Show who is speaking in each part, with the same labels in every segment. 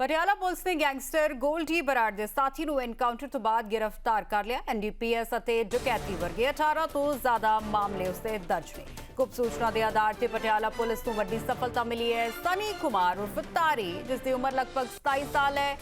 Speaker 1: Patiala police ਨੇ gangster Goldy Brar ਦੇ ਸਾਥੀ ਨੂੰ ਐਨਕਾਊਂਟਰ ਤੋਂ ਬਾਅਦ ਗ੍ਰਿਫਤਾਰ ਕਰ ਲਿਆ। ਐਨਡੀਪੀਐਸ ਅਤੇ ਡਕੈਤੀ ਵਰਗੇ 18 ਤੋਂ ਜ਼ਿਆਦਾ ਮਾਮਲੇ ਉਸਤੇ ਦਰਜ ਨੇ। ਗੁਪਤ ਸੂਚਨਾ ਦੇ ਆਧਾਰ ਤੇ ਪਟਿਆਲਾ ਪੁਲਿਸ ਨੂੰ ਵੱਡੀ ਸਫਲਤਾ ਮਿਲੀ ਹੈ। ਸਨੀ ਕੁਮਾਰ ਉਰਫ ਤਾਰੀ, ਜਿਸ ਦੀ ਉਮਰ ਲਗਭਗ 27 ਸਾਲ ਹੈ।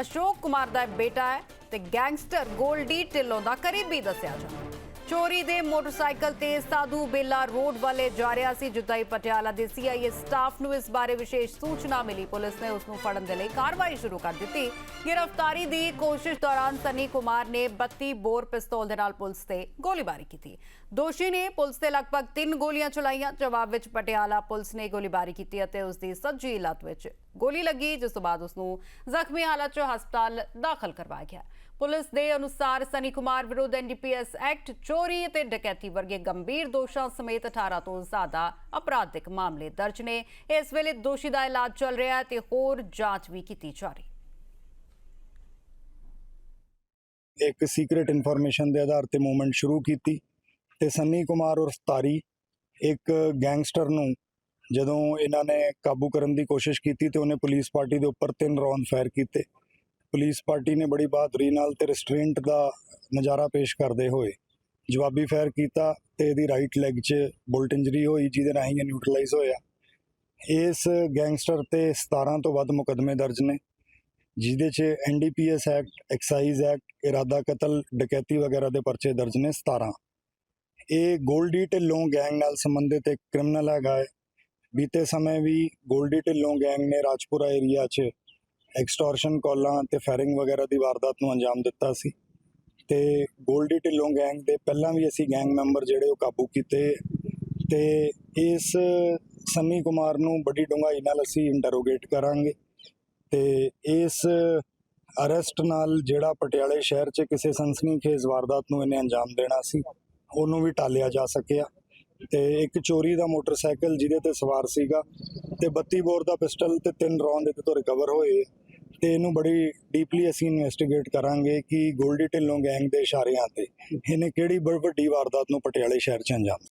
Speaker 1: ਅਸ਼ੋਕ ਕੁਮਾਰ ਦਾ ਬੇਟਾ ਹੈ ਤੇ ਗੈਂਗਸਟਰ ਗੋਲਡੀ ਢਿੱਲੋਂ ਦਾ ਕਰੀਬੀ ਦੱਸਿਆ ਜਾਂਦਾ ਹੈ। ਚੋਰੀ ਦੇ ਮੋਟਰਸਾਈਕਲ ਤੇ ਸਾਧੂ ਬੇਲਾ ਰੋਡ ਵਾਲੇ ਜਾ ਰਿਹਾ ਸੀ, ਜਿੱਦਾਂ ਪਟਿਆਲਾ ਦੇ ਸੀਆਈਏ ਸਟਾਫ ਨੂੰ ਇਸ ਬਾਰੇ ਵਿਸ਼ੇਸ਼ ਸੂਚਨਾ ਮਿਲੀ। ਪੁਲਿਸ ਨੇ ਉਸ ਨੂੰ ਫੜਨ ਦੇ ਲਈ ਕਾਰਵਾਈ ਸ਼ੁਰੂ ਕਰ ਦਿੱਤੀ। ਗ੍ਰਿਫਤਾਰੀ ਦੀ ਕੋਸ਼ਿਸ਼ ਦੌਰਾਨ ਸਨੀ ਕੁਮਾਰ ਨੇ 32 ਬੋਰ ਪਿਸਤੌਲ ਦੇ ਨਾਲ ਪੁਲਿਸ ਤੇ ਗੋਲੀਬਾਰੀ ਕੀਤੀ। ਦੋਸ਼ੀ ਨੇ ਪੁਲਿਸ ਤੇ ਲਗਭਗ 3 ਗੋਲੀਆਂ ਚਲਾਈਆਂ। ਜਵਾਬ ਵਿੱਚ ਪਟਿਆਲਾ ਪੁਲਿਸ ਨੇ ਗੋਲੀਬਾਰੀ ਕੀਤੀ ਅਤੇ ਉਸ ਦੀ ਸੱਜੀ ਲੱਤ ਵਿੱਚ ਗੋਲੀ ਲੱਗੀ, ਜਿਸ ਤੋਂ ਬਾਅਦ ਉਸ ਨੂੰ ਜ਼ਖਮੀ ਹਾਲਤ 'ਚ ਹਸਪਤਾਲ ਦਾਖਲ ਕਰਵਾਇਆ ਗਿਆ। ਪੁਲਿਸ ਦੇ ਅਨੁਸਾਰ ਸਨੀ ਕੁਮਾਰ ਵਿਰੁੱਧ ਐਨਡੀਪੀਐਸ ਐਕਟ ਚੋਰੀ ਅਤੇ ਡਕੈਤੀ ਵਰਗੇ ਗੰਭੀਰ ਦੋਸ਼ਾਂ ਸਮੇਤ 18 ਤੋਂ ਜ਼ਿਆਦਾ ਅਪਰਾਧਿਕ ਮਾਮਲੇ ਦਰਜ ਨੇ। ਇਸ ਵੇਲੇ ਦੋਸ਼ੀ ਦਾ ਇਲਾਜ ਚੱਲ ਰਿਹਾ ਹੈ ਤੇ ਹੋਰ ਜਾਂਚ ਵੀ ਕੀਤੀ ਜਾ ਰਹੀ। ਹੈ
Speaker 2: ਇੱਕ ਸੀਕ੍ਰੀਟ ਇਨਫੋਰਮੇਸ਼ਨ ਦੇ ਆਧਾਰ ਤੇ ਮੂਵਮੈਂਟ ਸ਼ੁਰੂ ਕੀਤੀ ਤੇ ਸੰਨੀ ਕੁਮਾਰ ਉਰਫ ਤਾਰੀ ਇੱਕ ਗੈਂਗਸਟਰ ਨੂੰ ਜਦੋਂ ਇਹਨਾਂ ਨੇ ਕਾਬੂ ਕਰਨ ਦੀ ਕੋਸ਼ਿਸ਼ ਕੀਤੀ ਤੇ ਉਹਨੇ ਪੁਲਿਸ ਪਾਰਟੀ ਦੇ ਉੱਪਰ ਤਿੰਨ ਰੌਂਦ ਫਾਇਰ ਕੀਤੇ। ਪੁਲਿਸ ਪਾਰਟੀ ਨੇ ਬੜੀ ਬਹਾਦਰੀ ਨਾਲ ਤੇ ਰੈਸਟੋਰੈਂਟ ਦਾ ਨਜ਼ਾਰਾ ਪੇਸ਼ ਕਰਦੇ ਹੋਏ ਜਵਾਬੀ ਫਾਇਰ ਕੀਤਾ ਤੇ ਇਹਦੀ ਰਾਈਟ ਲੈਗ 'ਚ ਬੁਲਟ ਇੰਜਰੀ ਹੋਈ, ਜਿਹਦੇ ਰਾਹੀਂ ਇਹ ਨਿਊਟਰਲਾਈਜ਼ ਹੋਇਆ। ਇਸ ਗੈਂਗਸਟਰ ਤੇ 17 ਤੋਂ ਵੱਧ ਮੁਕਦਮੇ ਦਰਜ ਨੇ, ਜਿਹਦੇ 'ਚ ਐਨਡੀਪੀਐਸ ਐਕਟ ਐਕਸਾਈਜ਼ ਐਕਟ ਇਰਾਦਾ ਕਤਲ, ਡਕੈਤੀ ਵਗੈਰਾ ਦੇ ਪਰਚੇ ਦਰਜ ਨੇ 17 ਇਹ ਗੋਲਡੀ ਢਿੱਲੋਂ ਗੈਂਗ ਨਾਲ ਸੰਬੰਧਿਤ ਇੱਕ ਕ੍ਰਿਮੀਨਲ ਹੈਗਾ ਹੈ। ਬੀਤੇ ਸਮੇਂ ਵੀ ਗੋਲਡੀ ਢਿੱਲੋਂ ਗੈਂਗ ਨੇ ਰਾਜਪੁਰਾ ਏਰੀਆ 'ਚ ਐਕਸਟੋਰਸ਼ਨ ਕਾਲਾਂ ਤੇ ਫੈਰਿੰਗ ਵਗੈਰਾ ਦੀ ਵਾਰਦਾਤ ਨੂੰ ਅੰਜਾਮ ਦਿੱਤਾ ਸੀ। ਤੇ ਗੋਲਡੀ ਢਿੱਲੋਂ ਗੈਂਗ ਦੇ ਪਹਿਲਾਂ ਵੀ ਅਸੀਂ ਗੈਂਗ ਮੈਂਬਰ ਜਿਹੜੇ ਉਹ ਕਾਬੂ ਕੀਤੇ ਤੇ ਇਸ ਸੰਨੀ ਕੁਮਾਰ ਨੂੰ ਬੜੀ ਡੂੰਘਾਈ ਨਾਲ ਅਸੀਂ ਇੰਟਰੋਗੇਟ ਕਰਾਂਗੇ ਤੇ ਇਸ ਅਰੈਸਟ ਨਾਲ ਜਿਹੜਾ ਪਟਿਆਲੇ ਸ਼ਹਿਰ 'ਚ ਕਿਸੇ ਸਨਸਨੀਖੇਜ਼ ਵਾਰਦਾਤ ਨੂੰ ਇਹਨੇ ਅੰਜਾਮ ਦੇਣਾ ਸੀ, ਉਹਨੂੰ ਵੀ ਟਾਲਿਆ ਜਾ ਸਕਿਆ ਤੇ ਇੱਕ ਚੋਰੀ ਦਾ ਮੋਟਰਸਾਈਕਲ ਜਿਹਦੇ ਤੇ ਸਵਾਰ ਸੀਗਾ ਤੇ 32 ਬੋਰ ਦਾ ਪਿਸਟਲ ਤੇ ਤਿੰਨ ਰੌਂਦ ਇਹਦੇ ਤੋਂ ਰਿਕਵਰ ਹੋਏ। ਤੇ ਇਹਨੂੰ ਬੜੀ ਡੀਪਲੀ ਅਸੀਂ ਇਨਵੈਸਟੀਗੇਟ ਕਰਾਂਗੇ ਕਿ ਗੋਲਡੀ ਢਿੱਲੋਂ ਗੈਂਗ ਦੇ ਇਸ਼ਾਰਿਆਂ ਤੇ ਇਹਨੇ ਕਿਹੜੀ ਬੜੀ ਵੱਡੀ ਵਾਰਦਾਤ ਨੂੰ ਪਟਿਆਲੇ ਸ਼ਹਿਰ 'ਚ ਅੰਜਾਮ